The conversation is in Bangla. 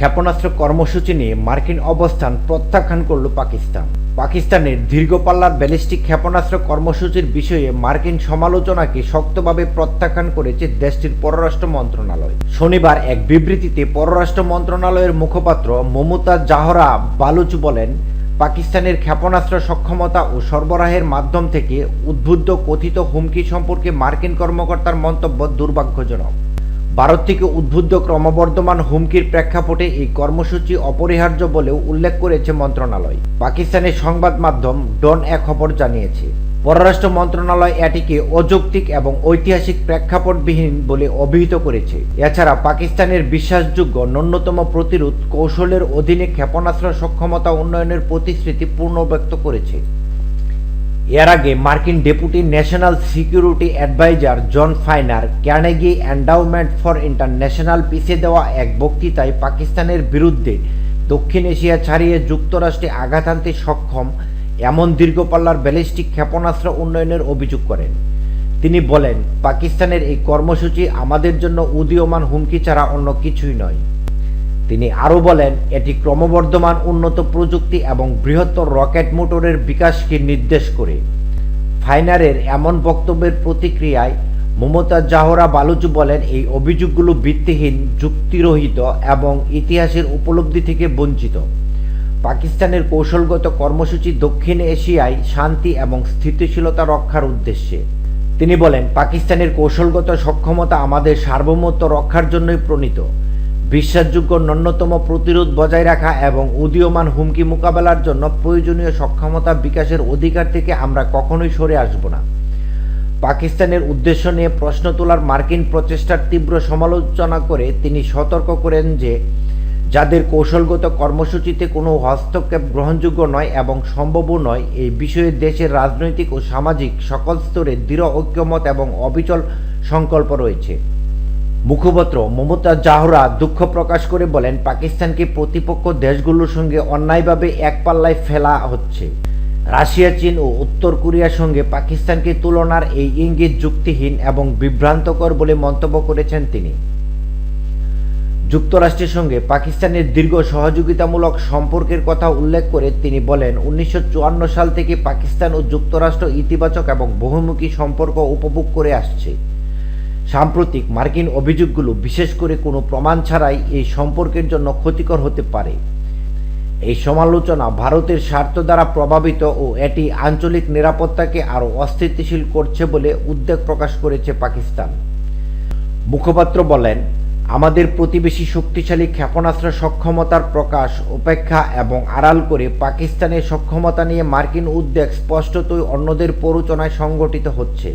ক্ষেপণাস্ত্র কর্মসূচি নিয়ে মার্কিন অবস্থান প্রত্যাখ্যান করল পাকিস্তান। পাকিস্তানের দীর্ঘপাল্লার ব্যালিস্টিক ক্ষেপণাস্ত্র কর্মসূচির বিষয়ে মার্কিন সমালোচনাকে শক্তভাবে প্রত্যাখ্যান করেছে দেশটির পররাষ্ট্র মন্ত্রণালয়। শনিবার এক বিবৃতিতে পররাষ্ট্র মন্ত্রণালয়ের মুখপাত্র মমতাজ জাহরা বালুচ বলেন, পাকিস্তানের ক্ষেপণাস্ত্র সক্ষমতা ও সরবরাহের মাধ্যম থেকে উদ্বুদ্ধ কথিত হুমকি সম্পর্কে মার্কিন কর্মকর্তার মন্তব্য দুর্ভাগ্যজনক। ভারত থেকে উদ্বুদ্ধ ক্রমবর্ধমান হুমকির প্রেক্ষাপটে এই কর্মসূচি অপরিহার্য বলেও উল্লেখ করেছে মন্ত্রণালয়। পাকিস্তানের সংবাদ মাধ্যম ডন এক খবর জানিয়েছে, পররাষ্ট্র মন্ত্রণালয় এটিকে অযৌক্তিক এবং ঐতিহাসিক প্রেক্ষাপটবিহীন বলে অভিহিত করেছে। এছাড়া পাকিস্তানের বিশ্বাসযোগ্য ন্যূনতম প্রতিরোধ কৌশলের অধীনে ক্ষেপণাস্ত্র সক্ষমতা উন্নয়নের প্রতিশ্রুতি পূর্ণ ব্যক্ত করেছে। এর আগে মার্কিন deputy national security adviser Jon Finer Carnegie Endowment for International Peace দেওয়া এক বক্তৃতায় পাকিস্তানের বিরুদ্ধে দক্ষিণ এশিয়া ছাড়িয়ে যুক্তরাষ্ট্রে আঘাত আনতে সক্ষম এমন দীর্ঘপাল্লার ব্যালিস্টিক ক্ষেপণাস্ত্র উন্নয়নের অভিযোগ করেন। তিনি বলেন, পাকিস্তানের এই কর্মসূচি আমাদের জন্য উদীয়মান হুমকি ছাড়া অন্য কিছুই নয়। তিনি আরও বলেন, এটি ক্রমবর্ধমান উন্নত প্রযুক্তি এবং বৃহত্তর রকেট মোটরের বিকাশকে নির্দেশ করে। ফাইনারের এমন বক্তব্যের প্রতিক্রিয়ায় মমতা জাহরা বালুচু বলেন, এই অভিযোগগুলো ভিত্তিহীন, যুক্তিরহিত এবং ইতিহাসের উপলব্ধি থেকে বঞ্চিত। পাকিস্তানের কৌশলগত কর্মসূচি দক্ষিণ এশিয়ায় শান্তি এবং স্থিতিশীলতা রক্ষার উদ্দেশ্যে। তিনি বলেন, পাকিস্তানের কৌশলগত সক্ষমতা আমাদের সার্বভৌমত্ব রক্ষার জন্যই প্রণীত। বিশ্বাসযোগ্য ন্যূনতম প্রতিরোধ বজায় রাখা এবং উদীয়মান হুমকি মোকাবেলার জন্য প্রয়োজনীয় সক্ষমতা বিকাশের অধিকার থেকে আমরা কখনোই সরে আসব না। পাকিস্তানের উদ্দেশ্য নিয়ে প্রশ্ন তোলার মার্কিন প্রচেষ্টার তীব্র সমালোচনা করে তিনি সতর্ক করেন যে, যাদের কৌশলগত কর্মসূচিতে কোনো হস্তক্ষেপ গ্রহণযোগ্য নয় এবং সম্ভবও নয় এই বিষয়ে দেশের রাজনৈতিক ও সামাজিক সকল স্তরে দৃঢ় ঐক্যমত এবং অবিচল সংকল্প রয়েছে। মুখপাত্র মমতা জাহরা দুঃখ প্রকাশ করে বলেন, পাকিস্তানকে প্রতিপক্ষ দেশগুলোর সঙ্গে অন্যায়ভাবে এক পাল্লায় ফেলা হচ্ছে। রাশিয়া, চীন ও উত্তর কোরিয়ার সঙ্গে পাকিস্তানকে তুলনার এই ইঙ্গিত যুক্তিহীন এবং বিভ্রান্তকর বলে মন্তব্য করেছেন তিনি। যুক্তরাষ্ট্রের সঙ্গে পাকিস্তানের দীর্ঘ সহযোগিতামূলক সম্পর্কের কথা উল্লেখ করে তিনি বলেন, উনিশশো চুয়ান্ন সাল থেকে পাকিস্তান ও যুক্তরাষ্ট্র ইতিবাচক এবং বহুমুখী সম্পর্ক উপভোগ করে আসছে। সাম্প্রতিক মার্কিন অভিযোগগুলো বিশেষ করে কোনো প্রমাণ ছাড়াই এই সম্পর্কের জন্য ক্ষতিকর হতে পারে। এই সমালোচনা ভারতের স্বার্থ দ্বারা প্রভাবিত ও এটি আঞ্চলিক নিরাপত্তাকে আরও অস্থিতিশীল করছে বলে উদ্বেগ প্রকাশ করেছে পাকিস্তান। মুখপাত্র বলেন, আমাদের প্রতিবেশী শক্তিশালী ক্ষেপণাস্ত্র সক্ষমতার প্রকাশ উপেক্ষা এবং আড়াল করে পাকিস্তানের সক্ষমতা নিয়ে মার্কিন উদ্বেগ স্পষ্টতই অন্যদের প্ররোচনায় সংগঠিত হচ্ছে।